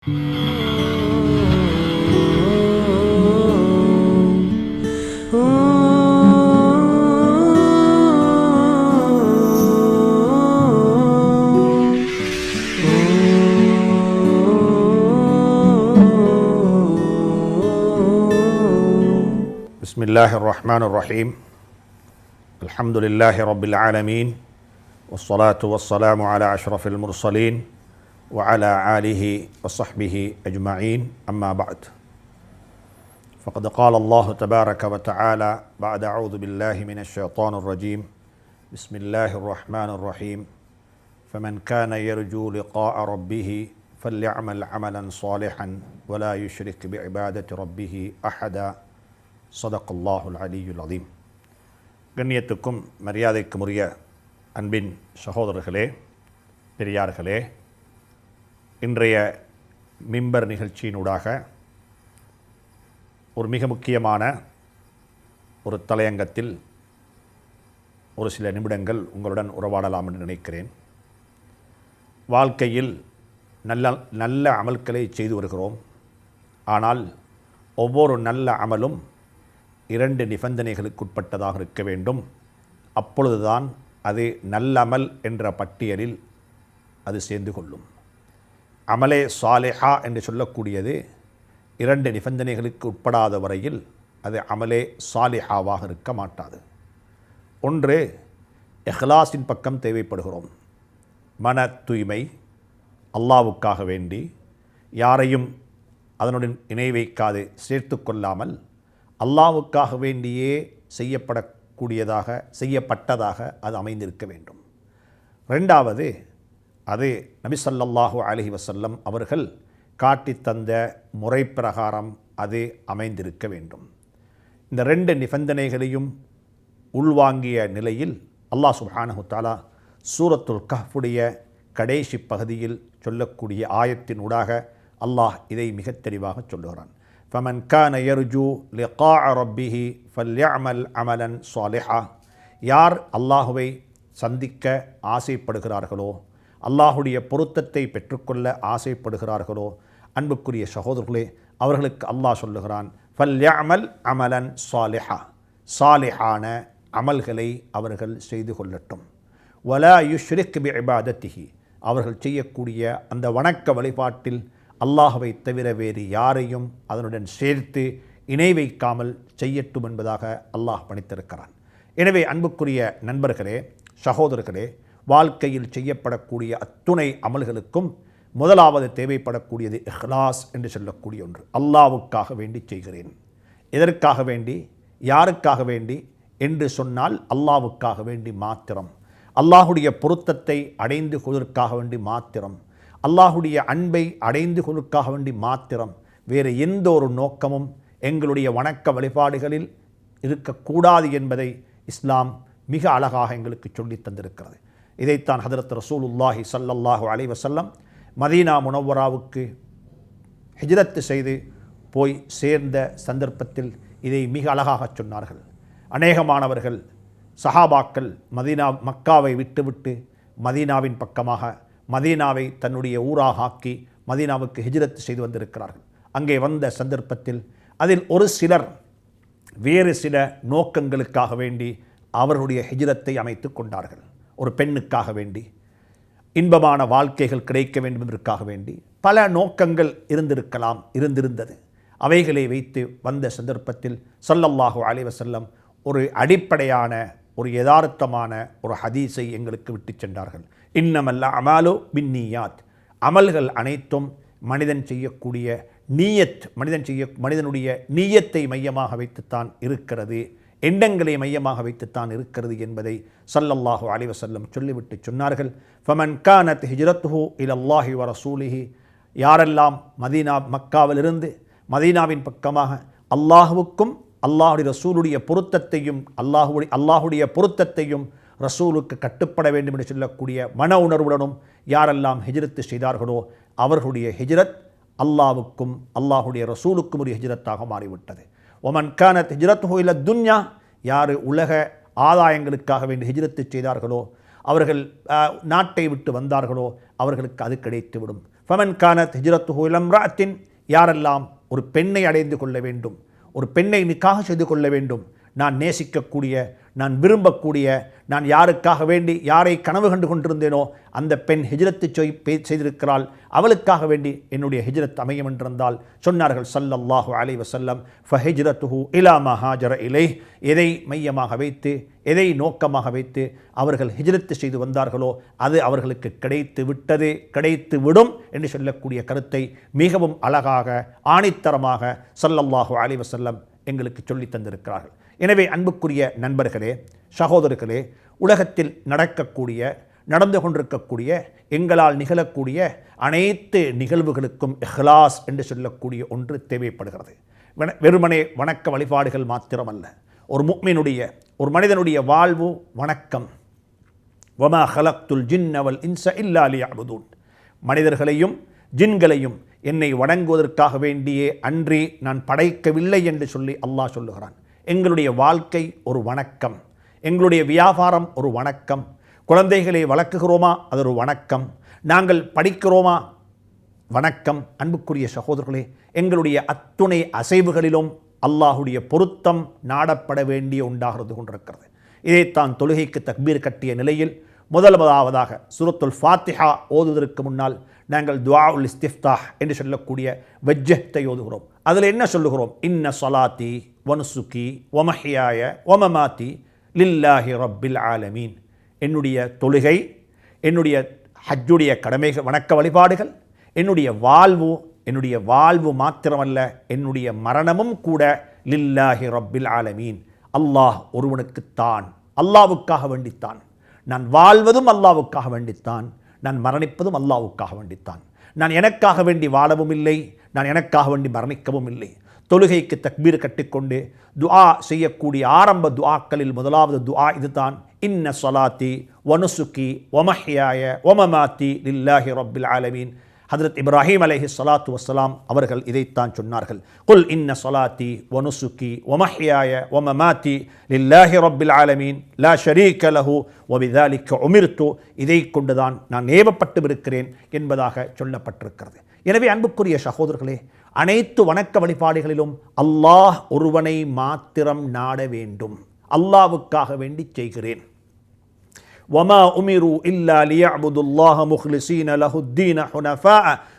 بسم الله الرحمن الرحيم الحمد لله رب العالمين والصلاة والسلام على أشرف المرسلين وعلى آله وصحبه أجمعين أما بعد فقد قال الله تبارك وتعالى بعد أعوذ بالله من الشيطان الرجيم بسم الله الرحمن الرحيم فمن كان يرجو لقاء ربه فليعمل عملا صالحا ولا يشرك بعبادة ربه أحدا صدق الله العلي العظيم கண்ணியத்துக்கும் மரியாதைக்கும் உரிய அன்பின் சகோதரர்களே பெரியார்களே இன்றைய மிம்பர் நிகழ்ச்சியினூடாக ஒரு மிக முக்கியமான ஒரு தலையங்கத்தில் ஒரு சில நிமிடங்கள் உங்களுடன் உறவாடலாம் என்று நினைக்கிறேன். வாழ்க்கையில் நல்ல நல்ல அமல்களை செய்து வருகிறோம். ஆனால் ஒவ்வொரு நல்ல அமலும் இரண்டு நிபந்தனைகளுக்கு உட்பட்டதாக இருக்க வேண்டும். அப்பொழுதுதான் அது நல்லமல் என்ற பட்டியலில் அது சேர்ந்து கொள்ளும். அமலே சாலிஹா என்று சொல்லக்கூடியது இரண்டு நிபந்தனைகளுக்கு உட்படாத வரையில் அது அமலே சாலிஹாவாக இருக்க மாட்டாது. ஒன்று எஹ்லாஸின் பக்கம் தேவைப்படுகிறோம். மன தூய்மை அல்லாவுக்காக வேண்டி யாரையும் அதனுடன் இணை வைக்காது சேர்த்து கொள்ளாமல் அல்லாவுக்காக வேண்டியே செய்யப்படக்கூடியதாக செய்யப்பட்டதாக அது அமைந்திருக்க வேண்டும். ரெண்டாவது அது நபிசல்லாஹு அலஹி வசல்லம் அவர்கள் காட்டித்தந்த முறை பிரகாரம் அது அமைந்திருக்க வேண்டும். இந்த ரெண்டு நிபந்தனைகளையும் உள்வாங்கிய நிலையில் அல்லாஹ் சுஹானஹு தாலா சூரத்துல் கஹ்ஃபுடைய கடைசி பகுதியில் சொல்லக்கூடிய ஆயத்தின் ஊடாக அல்லாஹ் இதை மிகத் தெளிவாக சொல்லுகிறான். ஃபமன் கான யர்ஜூ லிகா ரப்பிஹி ஃபல்யமல் அமலன் சாலிஹா யார் அல்லாஹுவை சந்திக்க ஆசைப்படுகிறார்களோ அல்லாஹுடைய பொருத்தத்தை பெற்றுக்கொள்ள ஆசைப்படுகிறார்களோ? அன்புக்குரிய சகோதரர்களே அவர்களுக்கு அல்லாஹ் சொல்லுகிறான் ஃபல்யமல் அமலன் சாலிஹா. சாலிஹான அமல்களை அவர்கள் செய்து கொள்ளட்டும். வலா யுஷ்ரிக் பி இபாதத்திஹி அவர்கள் செய்யக்கூடிய அந்த வணக்க வழிபாட்டில் அல்லாஹவை தவிர வேறு யாரையும் அதனுடன் சேர்த்து இணை வைக்காமல் செய்யட்டும் என்பதாக அல்லாஹ் பணித்திருக்கிறான். எனவே அன்புக்குரிய நண்பர்களே சகோதரர்களே வாழ்க்கையில் செய்யப்படக்கூடிய அத்துணை அமல்களுக்கும் முதலாவது தேவைப்படக்கூடியது இஹ்லாஸ் என்று சொல்லக்கூடிய ஒன்று. அல்லாவுக்காக வேண்டி செய்கிறேன். எதற்காக வேண்டி? யாருக்காக வேண்டி? என்று சொன்னால் அல்லாவுக்காக வேண்டி மாத்திரம். அல்லாஹுடைய பொருத்தத்தை அடைந்து கொள்வதற்காக வேண்டி மாத்திரம். அல்லாஹுடைய அன்பை அடைந்து கொள்வதற்காக வேண்டி மாத்திரம். வேறு எந்த ஒரு நோக்கமும் எங்களுடைய வணக்க வழிபாடுகளில் இருக்கக்கூடாது என்பதை இஸ்லாம் மிக அழகாக எங்களுக்கு சொல்லி தந்திருக்கிறது. இதைத்தான் ஹதரத் ரசூலுல்லாஹி சல்லல்லாஹு அலைவசல்லம் மதீனா முனவராவுக்கு ஹிஜ்ரத்து செய்து போய் சேர்ந்த சந்தர்ப்பத்தில் இதை மிக அழகாக சொன்னார்கள். அநேகமானவர்கள் சஹாபாக்கள் மதீனா மக்காவை விட்டுவிட்டு மதீனாவின் பக்கமாக மதீனாவை தன்னுடைய ஊராக ஆக்கி மதீனாவுக்கு ஹிஜ்ரத் செய்து வந்திருக்கிறார்கள். அங்கே வந்த சந்தர்ப்பத்தில் அதில் ஒரு சிலர் வேறு சில நோக்கங்களுக்காக வேண்டி அவர்களுடைய ஹிஜ்ரத்தை அமைத்து கொண்டார்கள். ஒரு பெண்ணுக்காக வேண்டி இன்பமான வாழ்க்கைகள் கிடைக்க வேண்டும் என்பதற்காக வேண்டி பல நோக்கங்கள் இருந்திருக்கலாம் இருந்திருந்தது. அவைகளை வைத்து வந்த சந்தர்ப்பத்தில் சொல்லல்லாஹு அலைவசல்லம் ஒரு அடிப்படையான ஒரு யதார்த்தமான ஒரு ஹதீஸை எங்களுக்கு விட்டு சென்றார்கள். இன்னமல்ல அமாலோ பின்னியாத். அமல்கள் அனைத்தும் மனிதன் செய்யக்கூடிய நீயத் மனிதன் செய்ய மனிதனுடைய நீயத்தை மையமாக வைத்துத்தான் இருக்கிறது. எண்ணங்களை மையமாக வைத்துத்தான் இருக்கிறது என்பதை சல்லல்லாஹு அலிவசல்லம் சொல்லிவிட்டு சொன்னார்கள். ஃபமன் கானத் ஹிஜ்ரத்துஹு இல் அல்லாஹி வ ரசூலிஹி. யாரெல்லாம் மதீனா மக்காவிலிருந்து மதீனாவின் பக்கமாக அல்லாஹுவுக்கும் அல்லாஹுடைய ரசூலுடைய பொருத்தத்தையும் அல்லாஹுடைய அல்லாஹுடைய பொருத்தத்தையும் ரசூலுக்கு கட்டுப்பட வேண்டும் என்று சொல்லக்கூடிய மன உணர்வுடனும் யாரெல்லாம் ஹிஜ்ரத்து செய்தார்களோ அவர்களுடைய ஹிஜ்ரத் அல்லாவுக்கும் அல்லாஹுடைய ரசூலுக்கும் ஒரு ஹிஜ்ரத்தாக மாறிவிட்டது. ஒமன் கானத் ஹிஜ்ரத் ஹோயில துன்யா யார் உலக ஆதாயங்களுக்காக வேண்டி ஹிஜ்ரத்து செய்தார்களோ அவர்கள் நாட்டை விட்டு வந்தார்களோ அவர்களுக்கு அது கிடைத்துவிடும். ஃபமன் கானத் ஹிஜ்ரத்துஹு இளம்ராத்தின் யாரெல்லாம் ஒரு பெண்ணை அடைந்து கொள்ள வேண்டும் ஒரு பெண்ணை நிக்காக செய்து கொள்ள வேண்டும் நான் நேசிக்கக்கூடிய நான் விரும்பக்கூடிய நான் யாருக்காக வேண்டி யாரை கனவு கண்டு கொண்டிருந்தேனோ அந்த பெண் ஹிஜ்ரத்து சொய் பே- செய்திருக்கிறாள். அவளுக்காக வேண்டி என்னுடைய ஹிஜ்ரத் அமையும் என்றிருந்தால் சொன்னார்கள் சல்லல்லாஹு அலைஹி வசல்லம் ஃபஹிஜ்ரத்துஹு இலா மஹாஜர இலை எதை மையமாக வைத்து எதை நோக்கமாக வைத்து அவர்கள் ஹிஜ்ரத்து செய்து வந்தார்களோ அது அவர்களுக்கு கிடைத்து விட்டது கிடைத்து விடும் என்று சொல்லக்கூடிய கருத்தை மிகவும் அழகாக ஆணித்தரமாக சல்லல்லாஹு அலைஹி வசல்லம் எங்களுக்கு சொல்லித் தந்திருக்கிறார்கள். எனவே அன்புக்குரிய நண்பர்களே சகோதரர்களே உலகத்தில் நடக்கக்கூடிய நடந்து கொண்டிருக்கக்கூடிய எங்களால் நிகழக்கூடிய அனைத்து நிகழ்வுகளுக்கும் இஹ்லாஸ் என்று சொல்லக்கூடிய ஒன்று தேவைப்படுகிறது. வெறுமனே வணக்க வழிபாடுகள் மாத்திரமல்ல. ஒரு முக்மினுடைய ஒரு மனிதனுடைய வாழ்வு வணக்கம். வமா ஹலக்துல் ஜின்னவல் இன்ச இல்லா லியஅபுதூன். மனிதர்களையும் ஜின்களையும் என்னை வணங்குவதற்காக வேண்டியே அன்றி நான் படைக்கவில்லை என்று சொல்லி அல்லாஹ் சொல்லுகிறான். எங்களுடைய வாழ்க்கை ஒரு வணக்கம். எங்களுடைய வியாபாரம் ஒரு வணக்கம். குழந்தைகளை வளர்க்குகிறோமா? அது ஒரு வணக்கம். நாங்கள் படிக்கிறோமா? வணக்கம். அன்புக்குரிய சகோதரர்களே எங்களுடைய அத்துணை அசைவுகளிலும் அல்லாஹுடைய பொருத்தம் நாடப்பட வேண்டிய உண்டாகிறது கொண்டிருக்கிறது. இதைத்தான் தொழுகைக்கு தக்பீர் கட்டிய நிலையில் முதலாவதாக சுரத்துல் ஃபாத்திஹா ஓதுவதற்கு முன்னால் நாங்கள் துவா உல் இஸ்திஃப்தாஹ் என்று சொல்லக்கூடிய வெஜ்ஜத்தை ஓதுகிறோம். அதில் என்ன சொல்லுகிறோம்? இன்ன சலாத்தி வனுசுகி ஒமஹியாய ஒமமாத்தி லில்லாஹி ரப்பில் ஆலமீன். என்னுடைய தொழுகை என்னுடைய ஹஜ்ஜுடைய கடமைகள் வணக்க வழிபாடுகள் என்னுடைய வாழ்வு என்னுடைய வாழ்வு மாத்திரமல்ல என்னுடைய மரணமும் கூட லில்லாஹி ரப்பில் ஆலமீன். அல்லாஹ் ஒருவனுக்குத்தான் அல்லாவுக்காக வேண்டித்தான். நான் வாழ்வதும் அல்லாவுக்காக வேண்டித்தான். நான் மரணிப்பதும் அல்லாவுக்காக வேண்டித்தான். நான் எனக்காக வேண்டி வாழவும் இல்லை நான் எனக்காக வேண்டி மரணிக்கவும் இல்லை. தொழுகைக்கு தக்பீர் கட்டிக்கொண்டு துஆ செய்யக்கூடிய ஆரம்ப துஆக்களில் முதலாவது துஆ இதுதான். இன்ன சொலாத்தி வனுசுக்கி ஒமஹியாய ஒமமாத்தி லில்லாஹி ரப்பில் ஆலமீன். ஹதரத் இப்ராஹிம் அலைஹி சலாத்து வசலாம் அவர்கள் இதைத்தான் சொன்னார்கள். குல் இன்ன சலாத்தி ஒனுசுக்கி ஒமஹியாய ஒமமாத்தி லில்லாஹி ரப்பில் ஆலமீன். லா ஷரீக லஹு வபிதாலிக்க உமிர்த்து. இதை கொண்டுதான் நான் ஏவப்பட்டு இருக்கிறேன் என்பதாக சொல்லப்பட்டிருக்கிறது. எனவே அன்புக்குரிய சகோதரர்களே அனைத்து வணக்க வழிபாடுகளிலும் அல்லாஹ் ஒருவனை மாத்திரம் நாட வேண்டும். அல்லாவுக்காக வேண்டி செய்கிறேன். ஒமா உமிரு இல்லா லியா அபுதுல்லாஹ முஹ்லிசீன லஹுத்தீன ஹுனஃபா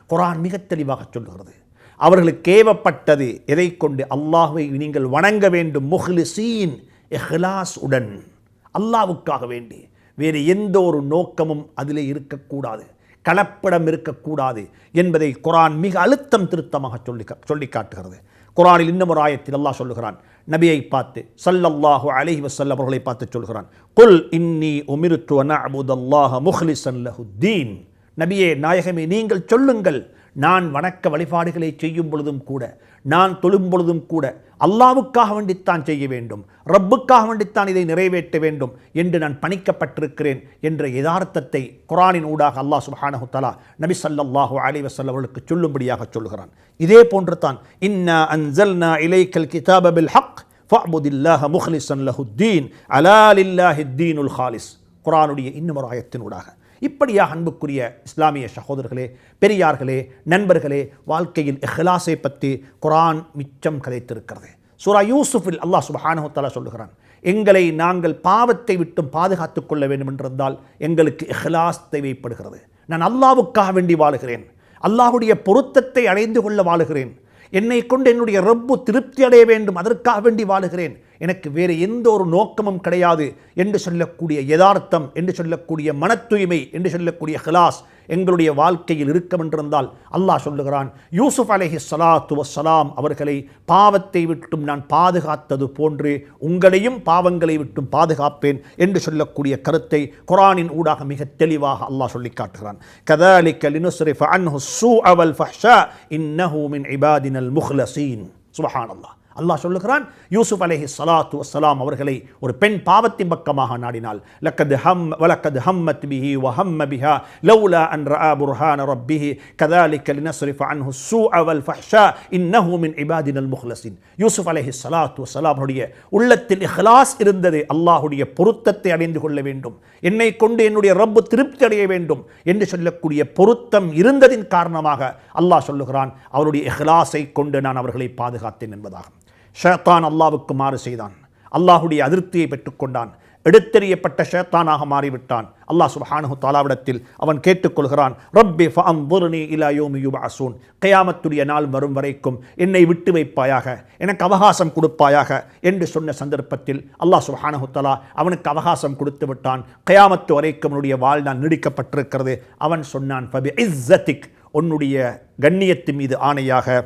குரான் மிக தெளிவாக சொல்லுகிறது அவர்களுக்கு ஏவப்பட்டது எதை கொண்டு அல்லாஹுவை நீங்கள் வணங்க வேண்டும் முஹ்லிசீன் எஹ்லாஸ் உடன் அல்லாவுக்காக வேண்டி வேறு எந்த ஒரு நோக்கமும் அதிலே இருக்கக்கூடாது கலப்படம் இருக்கக்கூடாது என்பதை குரான் மிக அழுத்தம் திருத்தமாக சொல்லி சொல்லி காட்டுகிறது குரானில் இன்னும் ஒரு ஆயத்தில் அல்லாஹ் சொல்லுகிறான். நபியை பார்த்து சல்லல்லாஹு அலஹி வஸல்லம் அவர்களை பார்த்து சொல்கிறான் குல் இன்னி உமிருத்து அன் அஅபுதல்லாஹ முஹ்லிஸன் லஹுத்தீன் நபியே நாயகமே நீங்கள் சொல்லுங்கள். நான் வணக்க வழிபாடுகளை செய்யும் பொழுதும் கூட நான் தொழும் பொழுதும் கூட அல்லாவுக்காக வேண்டித்தான் செய்ய வேண்டும் ரப்புக்காக வேண்டித்தான் இதை நிறைவேற்ற வேண்டும் என்று நான் பணிக்கப்பட்டிருக்கிறேன் என்ற யதார்த்தத்தை குரானின் ஊடாக அல்லாஹ் சுஹானஹு தலா நபி ஸல்லல்லாஹு அலி வஸல்லம் அவர்களுக்கு சொல்லும்படியாக சொல்கிறான். இதே போன்று தான் இன்னா அன்சல்னா இலைக்கல் கிதாபபில் ஹக் ஃபஅபுதில்லாஹ முஹ்லிஸன் லஹுத்தீன் அலா லில்லாஹித் ஹாலிஸ் குரானுடைய இன்னும் ஒரு ஆயத்தினூடாக இப்படியாக அன்புக்குரிய இஸ்லாமிய சகோதரர்களே பெரியார்களே நண்பர்களே வாழ்க்கையில் இஹ்லாஸை பற்றி குரான் மிச்சம் கதைத்திருக்கிறது. சூரா யூசுஃபில் அல்லாஹ் சுப்ஹானஹு சொல்லுகிறான் எங்களை நாங்கள் பாவத்தை விட்டும் பாதுகாத்து கொள்ள வேண்டும் என்றிருந்தால் எங்களுக்கு இஹ்லாஸ் தேவைப்படுகிறது. நான் அல்லாவுக்காக வேண்டி வாழுகிறேன். அல்லாஹுடைய பொருத்தத்தை அடைந்து கொள்ள வாழுகிறேன். என்னை கொண்டு என்னுடைய ரப்பு திருப்தி அடைய வேண்டும். அதற்காக வேண்டி வாழுகிறேன். எனக்கு வேறு எந்த ஒரு நோக்கமும் கிடையாது என்று சொல்லக்கூடிய யதார்த்தம் என்று சொல்லக்கூடிய மன தூய்மை என்று சொல்லக்கூடிய ஹிலாஸ் எங்களுடைய வாழ்க்கையில் இருக்கமென்றிருந்தால் அல்லாஹ் சொல்லுகிறான் யூசுப் அலஹி சலாத்து வசலாம் அவர்களை பாவத்தை விட்டும் நான் பாதுகாத்தது போன்று உங்களையும் பாவங்களை விட்டும் பாதுகாப்பேன் என்று சொல்லக்கூடிய கருத்தை குரானின் ஊடாக மிக தெளிவாக அல்லாஹ் சொல்லி காட்டுகிறான். கதாலிக்க லினுஸ்ரிஃப அன்ஹு ஸூஅ வல் ஃபஹ்ஷா இன்னஹு மின் இபாதினல் முஹ்லஸீன் சுபஹானல்லாஹ். அல்லாஹ் சொல்லுகிறான் யூசுப் அலஹி சலாத்து வஸ்ஸலாம் அவர்களை ஒரு பெண் பாவத்தின் பக்கமாக நாடினால் ஹம் வலக்கத் ஹம்மத் பிஹி வஹம்ம பிஹா லௌலா அன் ரஆ புர்ஹான ரப்பிஹி கதாலிக லினஸ்ரிஃப அன்ஹு ஸூஅ வல் ஃபஹ்ஷா இன்னஹு மின் இபாதினல் யூசுப் அலஹி சலாத்து வஸ்ஸலாமுடைய உள்ளத்தில் இஹ்லாஸ் இருந்தது அல்லாஹுடைய பொருத்தத்தை அடைந்து கொள்ள வேண்டும். என்னை கொண்டு என்னுடைய ரப்பு திருப்தி அடைய வேண்டும் என்று சொல்லக்கூடிய பொருத்தம் இருந்ததின் காரணமாக அல்லாஹ் சொல்லுகிறான் அவருடைய இஹ்லாஸை கொண்டு நான் அவர்களை பாதுகாத்தேன் என்பதாகும். ஷேத்தான் அல்லாவுக்கு மாறு செய்தான். அல்லாஹுடைய அதிருப்தியை பெற்றுக்கொண்டான். எடுத்தெறியப்பட்ட ஷேத்தானாக மாறிவிட்டான். அல்லாஹ் சுபஹானு தாலாவிடத்தில் அவன் கேட்டுக்கொள்கிறான் ரப்பி ஃபஅன்ظுர்னி இலா யௌமி யுபஅஸூன். கயாமத்துடைய நாள் வரும் வரைக்கும் என்னை விட்டு வைப்பாயாக எனக்கு அவகாசம் கொடுப்பாயாக என்று சொன்ன சந்தர்ப்பத்தில் அல்லாஹ் சுபஹானு தஆலா அவனுக்கு அவகாசம் கொடுத்து விட்டான். கயாமத்து வரைக்கும் அவனுடைய வாழ்நாள் நீடிக்கப்பட்டிருக்கிறது. அவன் சொன்னான் ஃபபி இஸ்ஸத்திக் உன்னுடைய கண்ணியத்தின் மீது ஆணையாக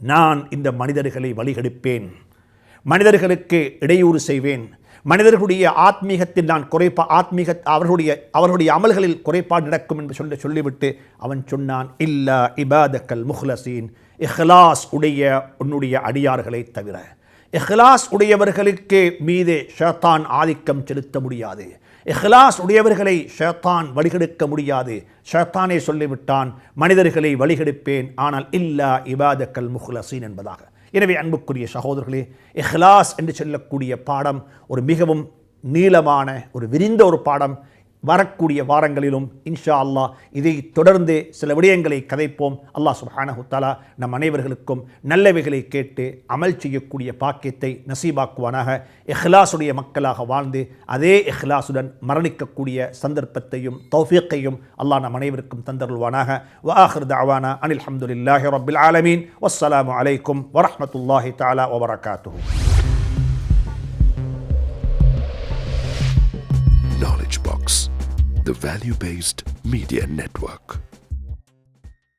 நான் இந்த மனிதர்களை வழிகெடுப்பேன். மனிதர்களுக்கு இடையூறு செய்வேன். மனிதர்களுடைய ஆத்மீகத்தில் நான் குறைப்பா ஆத்மீக அவர்களுடைய அவர்களுடைய அமல்களில் குறைபாடு நடக்கும் என்று சொல்ல சொல்லிவிட்டு அவன் சொன்னான் இல்லா இபாதக்கல் முஹ்லசீன். இஹ்லாஸ் உடைய உன்னுடைய அடியார்களை தவிர. இஹ்லாஸ் உடையவர்களுக்கு மீது ஷத்தான் ஆதிக்கம் செலுத்த முடியாது. இஹ்லாஸ் உடையவர்களை ஷேத்தான் வழிகெடுக்க முடியாது. ஷேத்தானே சொல்லிவிட்டான் மனிதர்களை வழிகெடுப்பேன் ஆனால் இல்லா இபாதக்கல் முஹ்லசீன் என்பதாக. எனவே அன்புக்குரிய சகோதரர்களே இஹ்லாஸ் என்று சொல்லக்கூடிய பாடம் ஒரு மிகவும் நீளமான ஒரு விரிந்த ஒரு பாடம். வரக்கூடிய வாரங்களிலும் இன்ஷா அல்லாஹ் இதை தொடர்ந்து சில விடயங்களை கதைப்போம். அல்லாஹ் சுப்ஹானஹு தஆலா நம் அனைவர்களுக்கும் நல்லவைகளை கேட்டு அமல் செய்யக்கூடிய பாக்கியத்தை நசீபாக்குவானாக. இஹ்லாஸுடைய மக்களாக வாழ்ந்து அதே எஹ்லாசுடன் மரணிக்கக்கூடிய சந்தர்ப்பத்தையும் தௌஃபீக்கையும் அல்லாஹ் நம் அனைவருக்கும் தந்தருள்வானாக. வஆஹிர் தஅவானா அனில் ஹம்துலில்லாஹி ரபில் ஆலமீன். வஸ்ஸலாமு அலைக்கும் வரஹ்மத்துல்லாஹி தாலா வபரகாத்து Knowledge Box, the value based media network.